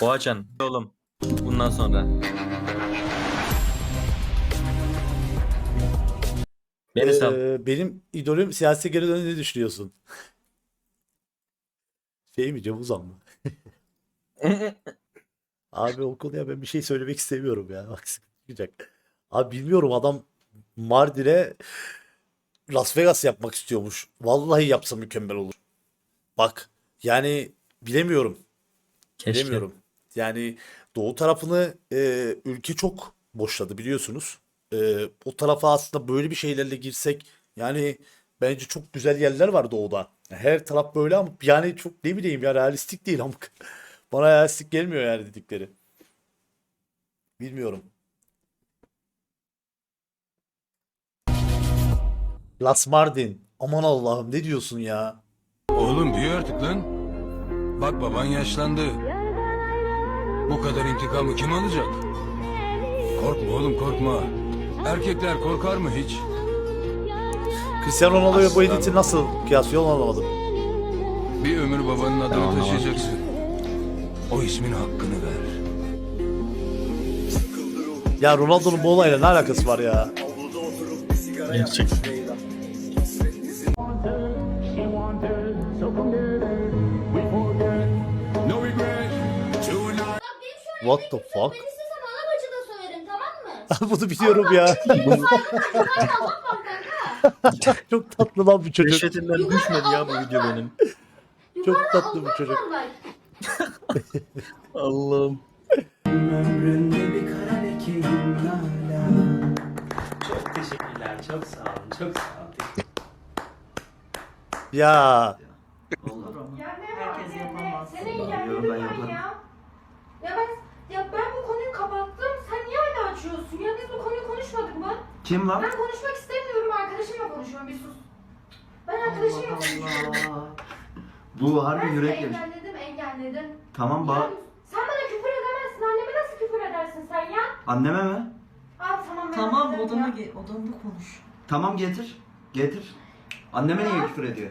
Boğaçan oğlum. Bundan sonra. Beni sal. Ee, benim idolüm siyasi geri dönüşü ne düşünüyorsun? Şey mi Cem Uzan mı? Abi o konuya ben bir şey söylemek istemiyorum ya. Bak çıkacak. Abi bilmiyorum adam Mardin'e Las Vegas yapmak istiyormuş. Vallahi yapsa mükemmel olur. Bak yani bilemiyorum. Keşke. Bilemiyorum. Yani doğu tarafını e, ülke çok boşladı biliyorsunuz. E, o tarafa aslında böyle bir şeylerle girsek yani bence çok güzel yerler var doğuda. Her taraf böyle ama yani çok ne bileyim ya realistik değil ama bana realistik gelmiyor yani dedikleri. Bilmiyorum. Las Mardin. Aman Allah'ım ne diyorsun ya? Oğlum büyü artık lan. Bak baban yaşlandı. Bu kadar intikamı kim alacak? Korkma oğlum korkma. Erkekler korkar mı hiç? Cristiano Ronaldo'ya bu editi nasıl kıyaslıyor onu anlamadım. Bir ömür babanın adını Tamam, tamam. taşıyacaksın. O ismin hakkını ver. Ya Ronaldo'nun bu olayla ne alakası var ya? Gerçekten. No What the fuck? Ben istesem Alabacı'da söylerim tamam mı? Bunu biliyorum ya. Çok tatlı lan bu çocuk. Reşetinden düşmedi ya bu video benim. Çok tatlı bu çocuk. Allah var. Allah'ım. Ömründe bir kara lekeyim hala. Çok teşekkürler, çok sağ olun, çok sağ olun. Ya Olur. Ya Herkes yapamaz. Seni Biliyorum, engelledim ben ben yaparım. ya. Ya ben, ya ben bu konuyu kapattım. Sen açıyorsun? Ya biz bu konuyu konuşmadık mı? Kim lan? Ben konuşmak istemiyorum. Arkadaşımla konuşuyorum. Bir sus. Ben arkadaşımla konuşuyorum. Allah Allah. Bu harbi Ben seni yürek yemiş. engelledim, engelledim. Tamam Ya, ba sen bana küfür edemezsin. Anneme nasıl küfür edersin sen ya? anneme mi? Abi tamam ben Tamam odana ya. ge odanda konuş. Tamam getir. Getir. Anneme niye küfür ediyor?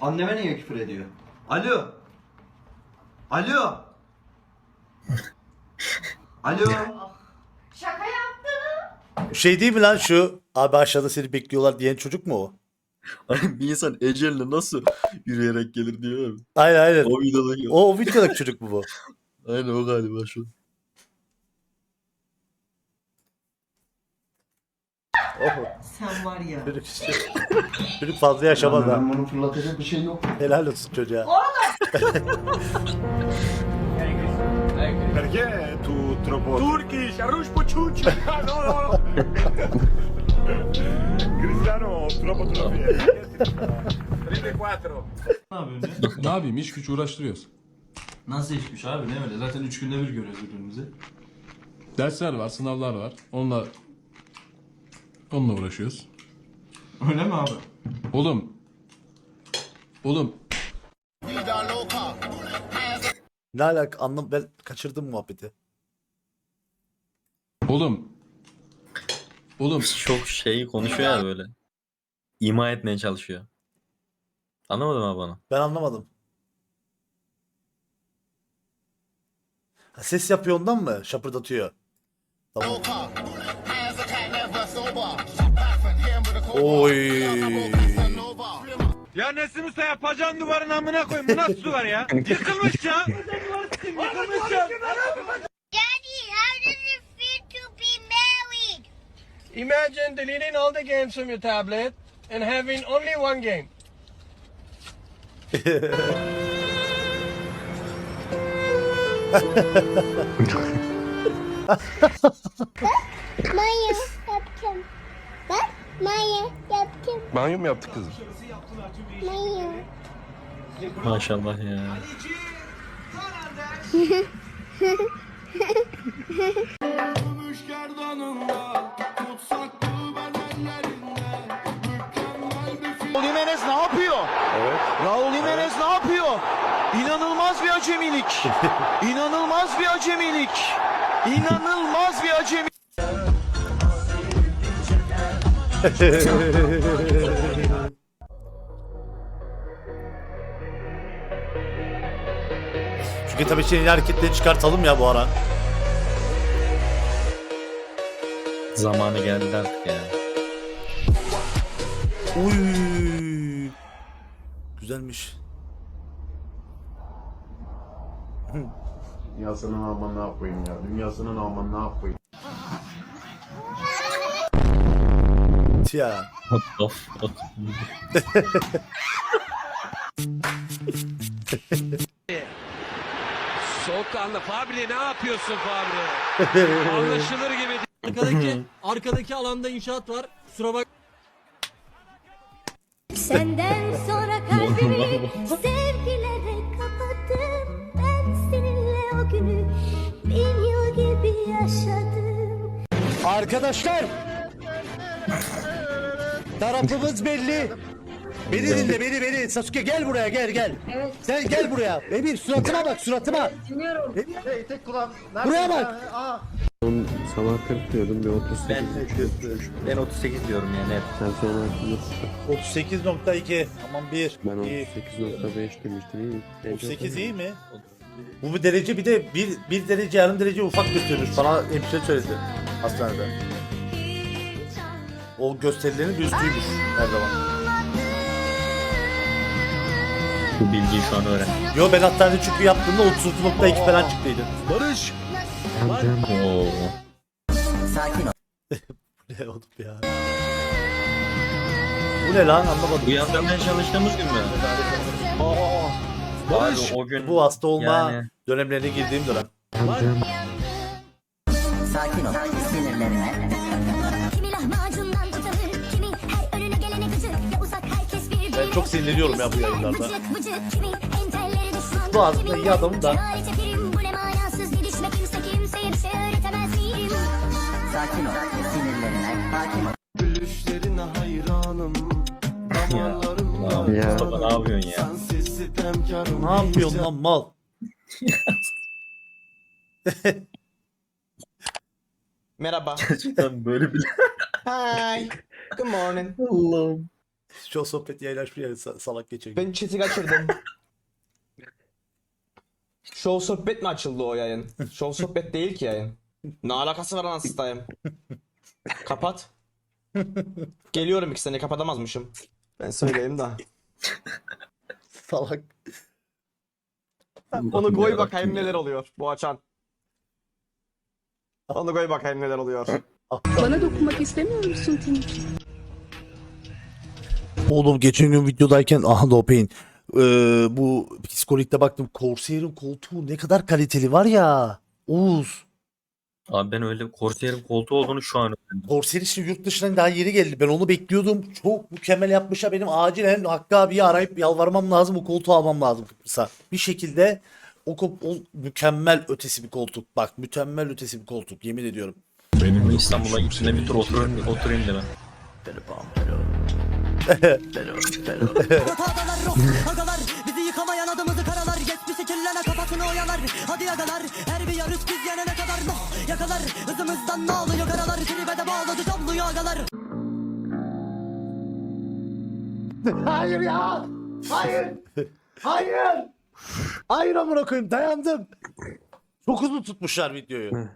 Anneme niye küfür ediyor? Alo. Alo. Alo. Şey değil mi lan şu? Abi aşağıda seni bekliyorlar diyen çocuk mu o? Hani bir insan eceline nasıl yürüyerek gelir diyor abi. Aynen aynen. O videodaki. O, o videodaki çocuk mu bu? Aynen o galiba şu. Oh, Sen var ya. çocuk işte. Çocuk fazla yaşamadı ha. Ben bunu fırlatacak bir şey yok. Helal olsun çocuğa. Perché tu troppo Turkish, Arush Pucciucci. no, no. Cristiano troppo troppo. 34. ne yapayım iş güç uğraştırıyoruz. Nasıl işmiş abi ne öyle zaten 3 günde bir görüyoruz birbirimizi. Dersler var, sınavlar var. Onunla onunla uğraşıyoruz. Öyle mi abi? Oğlum. Oğlum Ne alaka anlam ben kaçırdım muhabbeti. Oğlum. Oğlum Çok şey konuşuyor ya böyle. İma etmeye çalışıyor. Anlamadın abi onu. Ben anlamadım. Ha, ses yapıyor ondan mı? Şapırdatıyor. Tamam. Oy. Ya Nesim Usta yapacağın duvarın amına koyayım. Bu nasıl duvar ya? Yıkılmış ya. Yıkılmış ya. Daddy, how does it feel to be married? Imagine deleting all the games from your tablet and having only one game. Maya yaptım. Bak Maya yaptım. Banyo mu yaptık kızım? Maya. Maşallah ya. Raul Jimenez ne yapıyor? Evet. Raul Jimenez ne yapıyor? İnanılmaz bir acemilik. İnanılmaz bir acemilik. İnanılmaz bir acemilik. Şu Vegetabet için yeni hareketleri çıkartalım ya bu ara. Zamanı geldi artık ya. Uy. Güzelmiş. Dünyasının aman ne yapayım ya. Dünyasının aman ne yapayım. Ya. What the fuck? Soğukkanlı Fabri ne yapıyorsun Fabri? Anlaşılır gibi Arkadaki, arkadaki alanda inşaat var. Kusura bak. Senden sonra kalbimi sevgilere kapattım. Ben seninle o günü bin yıl gibi yaşadım. Arkadaşlar. Tarafımız belli. Beni dinle beni beni. Sasuke gel buraya gel gel. Evet. Sen gel buraya. Emir suratıma bak suratıma. Dinliyorum. Buraya bak. Sabah 40 diyordum bir 38 Ben, ben 38 diyorum yani hep. Sen sonra hakkında 38.2. Aman bir. ben iyi. 38.5 demiştim iyi. 38 iyi mi? Bu bir derece bir de bir, bir derece yarım derece ufak gösteriyormuş. Bana hemşire söyledi hastanede. O gösterilerin düzlüğüymüş her zaman. Bu bilgiyi şu an öğren. Yo ben hastanede çünkü yaptığımda 36.2 falan çıktıydı. Barış. Oo. Ne oğlum ya? Bu ne lan anlamadım. Bu yazlardan çalıştığımız gün mü? Abi o gün Bu hasta olma yani dönemlerine girdiğim dönem. Sakin çok sinirleniyorum ya bu yayınlarda. Bu aslında iyi adam da. Sakin ol. Sinirlenme. Hakim ol. Gülüşlerine hayranım. ya. Mustafa ne yapıyorsun ya? Ne yapıyorsun lan mal? Merhaba. Gerçekten böyle bir Hi. Good morning. Allah'ım. Şu sohbet yayınlaşmış yani sa- salak geçiyor. Ben chat'i kaçırdım. Show sohbet mi açıldı o yayın? Show sohbet değil ki yayın. Ne alakası var anasını satayım? Kapat. Geliyorum iki sene kapatamazmışım. Ben söyleyeyim de. salak. Onu koy bakayım neler oluyor bu açan. Onu koy bakayım neler oluyor. Bana dokunmak istemiyor musun Timur? Oğlum geçen gün videodayken aha no pain. Ee, bu psikologda baktım Corsair'in koltuğu ne kadar kaliteli var ya. Oğuz. Abi ben öyle Corsair'in koltuğu olduğunu şu an öğrendim. Corsair işte yurt dışından daha yeni geldi. Ben onu bekliyordum. Çok mükemmel yapmış ha. Benim acilen Hakkı abiyi arayıp yalvarmam lazım. O koltuğu almam lazım Kıbrıs'a. Bir şekilde o, o mükemmel ötesi bir koltuk. Bak mükemmel ötesi bir koltuk. Yemin ediyorum. Ama İstanbul'a gittiğinde bir tur oturayım, oturayım bizi yıkamayan adımızı karalar Geçmişi kirlene kafasını oyalar Hadi agalar her bir yarış biz yenene kadar noh Yakalar hızımızdan ne oluyor karalar Tribe de bağladı damlıyor agalar Hayır ya. Hayır. Hayır. Hayır amına koyayım dayandım. Çok hızlı tutmuşlar videoyu.